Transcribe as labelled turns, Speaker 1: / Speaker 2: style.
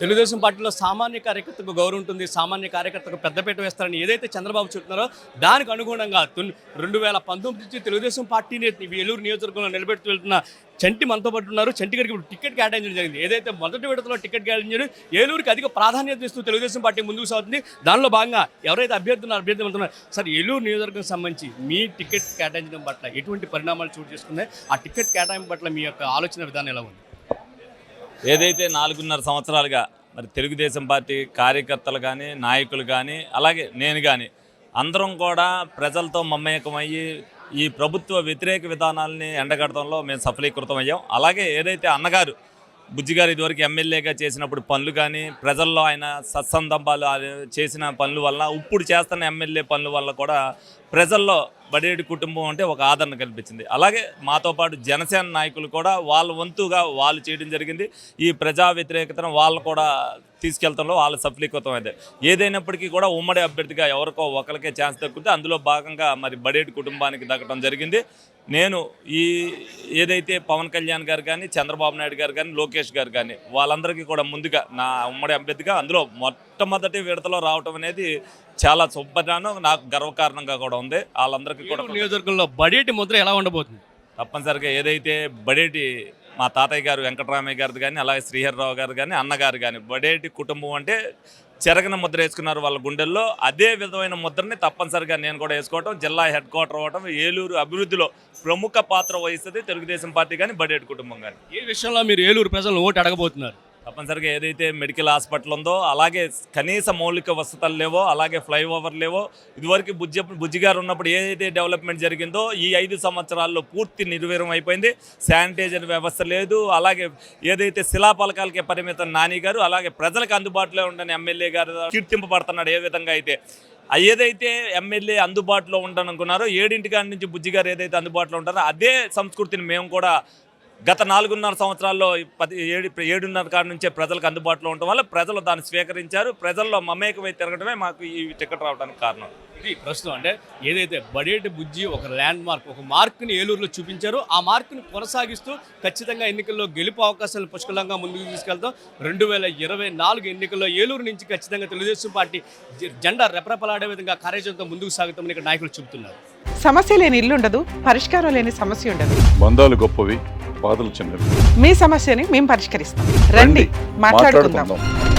Speaker 1: తెలుగుదేశం పార్టీలో సామాన్య కార్యకర్తకు గౌరవం ఉంటుంది సామాన్య కార్యకర్తకు పెద్దపీట వేస్తారని ఏదైతే చంద్రబాబు చెప్తున్నారో దానికి అనుగుణంగా రెండు వేల పంతొమ్మిది నుంచి తెలుగుదేశం పార్టీని ఏలూరు నియోజకవర్గంలో నిలబెడుతూ వెళ్తున్న చంటి మనతో పాటు ఉన్నారు. చంటి గారికి ఇప్పుడు టికెట్ కేటాయించడం జరిగింది. ఏదైతే మొదటి విడతలో టికెట్ కేటాయించడం ఏలూరుకి అధిక ప్రాధాన్యత ఇస్తూ తెలుగుదేశం పార్టీ ముందుకు సాగుతుంది. దానిలో భాగంగా ఎవరైతే అభ్యర్థులు అభ్యర్థులు అవుతున్నారో సార్ ఏలూరు నియోజకవర్గం సంబంధించి మీ టికెట్ కేటాయించడం పట్ల ఎటువంటి పరిణామాలు చోటు చేసుకున్నాయి? ఆ టికెట్ కేటాయింపు పట్ల మీ యొక్క ఆలోచన విధానం ఎలా ఉంది?
Speaker 2: ఏదైతే నాలుగున్నర సంవత్సరాలుగా మరి తెలుగుదేశం పార్టీ కార్యకర్తలు కానీ నాయకులు కానీ అలాగే నేను కానీ అందరం కూడా ప్రజలతో మమేకమయ్యి ఈ ప్రభుత్వ వ్యతిరేక విధానాలని ఎండగడటంలో మేము సఫలీకృతం అయ్యాం అలాగే ఏదైతే అన్నగారు బుజ్జిగారు ఇదివరకు ఎమ్మెల్యేగా చేసినప్పుడు పనులు కానీ ప్రజల్లో ఆయన సత్సందంబాలు చేసిన పనుల వల్ల ఇప్పుడు చేస్తున్న ఎమ్మెల్యే పనుల వల్ల కూడా ప్రజల్లో బడేడి కుటుంబం అంటే ఒక ఆదరణ కల్పించింది. అలాగే మాతో పాటు జనసేన నాయకులు కూడా వాళ్ళ వంతుగా వాళ్ళు చేయడం జరిగింది. ఈ ప్రజా వ్యతిరేకతను వాళ్ళు కూడా తీసుకెళ్తంలో వాళ్ళు సఫలీకృతం అయితే. ఏదైనప్పటికీ కూడా ఉమ్మడి అభ్యర్థిగా ఎవరికో ఒకరికే ఛాన్స్ దక్కితే అందులో భాగంగా మరి బడేటి కుటుంబానికి దక్కడం జరిగింది. నేను ఈ ఏదైతే పవన్ కళ్యాణ్ గారు కానీ చంద్రబాబు నాయుడు గారు కానీ లోకేష్ గారు కానీ వాళ్ళందరికీ కూడా ముందుగా నా ఉమ్మడి అభ్యర్థిగా అందులో మొట్టమొదటి విడతలో రావటం అనేది చాలా శుభ్రను నాకు గర్వకారణంగా కూడా ఉంది. వాళ్ళందరికీ కూడా
Speaker 1: నియోజకవర్గంలో బడేటి ముద్ర ఎలా ఉండబోతుంది?
Speaker 2: తప్పనిసరిగా ఏదైతే బడేటి మా తాతయ్య గారు వెంకటరామయ్య గారిది కానీ అలాగే శ్రీహరిరావు గారు కానీ అన్నగారు కానీ బడేటి కుటుంబం అంటే చెరగన ముద్ర వేసుకున్నారు వాళ్ళ గుండెల్లో. అదే విధమైన ముద్రని తప్పనిసరిగా నేను కూడా వేసుకోవటం జిల్లా హెడ్ క్వార్టర్ అవ్వటం ఏలూరు అభివృద్ధిలో ప్రముఖ పాత్ర వహిస్తుంది తెలుగుదేశం పార్టీ కానీ బడేటి కుటుంబం కానీ
Speaker 1: ఈ విషయంలో మీరు ఏలూరు ప్రజలను ఓటు అడగబోతున్నారు?
Speaker 2: తప్పనిసరిగా ఏదైతే మెడికల్ హాస్పిటల్ ఉందో అలాగే కనీస మౌలిక వసతులు లేవో అలాగే ఫ్లైఓవర్ లేవో ఇదివరకు బుజ్జి బుజ్జిగారు ఉన్నప్పుడు ఏదైతే డెవలప్మెంట్ జరిగిందో ఈ ఐదు సంవత్సరాల్లో పూర్తి నిర్వీర్యం అయిపోయింది. శానిటైజర్ వ్యవస్థ లేదు. అలాగే ఏదైతే శిలాపలకాలకే పరిమితం నాని గారు అలాగే ప్రజలకు అందుబాటులో ఉండని ఎమ్మెల్యే గారు కీర్తింపబడుతున్నాడు ఏ విధంగా అయితే. ఏదైతే ఎమ్మెల్యే అందుబాటులో ఉండనుకున్నారో ఏడింటి కాడి నుంచి బుజ్జిగారు ఏదైతే అందుబాటులో ఉంటారో అదే సంస్కృతిని మేము కూడా గత నాలుగున్నర సంవత్సరాల్లో పది ఏడు ఏడున్నర కాడి నుంచే ప్రజలకు అందుబాటులో ఉండటం వల్ల ప్రజలు దాన్ని స్వీకరించారు. ప్రజల్లో మమేకమై తిరగడమే మాకు ఈ టికెట్ రావడానికి కారణం.
Speaker 1: ఇది ప్రస్తుతం అంటే ఏదైతే బడేటి బుజ్జి ఒక ల్యాండ్ మార్క్ ఒక మార్క్ని ఏలూరులో చూపించారో ఆ మార్క్ని కొనసాగిస్తూ ఖచ్చితంగా ఎన్నికల్లో గెలుపు అవకాశాలు పుష్కలంగా ముందుకు తీసుకెళ్తాం. రెండు వేల ఇరవై నాలుగు ఎన్నికల్లో ఏలూరు నుంచి ఖచ్చితంగా తెలుగుదేశం పార్టీ జెండా రెపరెపలాడే విధంగా కార్యాచరణతో ముందుకు సాగుతామని ఇక్కడ నాయకులు చెబుతున్నారు.
Speaker 3: సమస్య లేని ఇల్లు ఉండదు పరిష్కారం లేని సమస్య ఉండదు.
Speaker 4: బంధాలు గొప్పవి. బాధలు చిన్నవి.
Speaker 3: మీ సమస్యని మేము పరిష్కరిస్తాం. రండి మాట్లాడుకుందాం.
Speaker 4: మాట్లాడుకుందాం.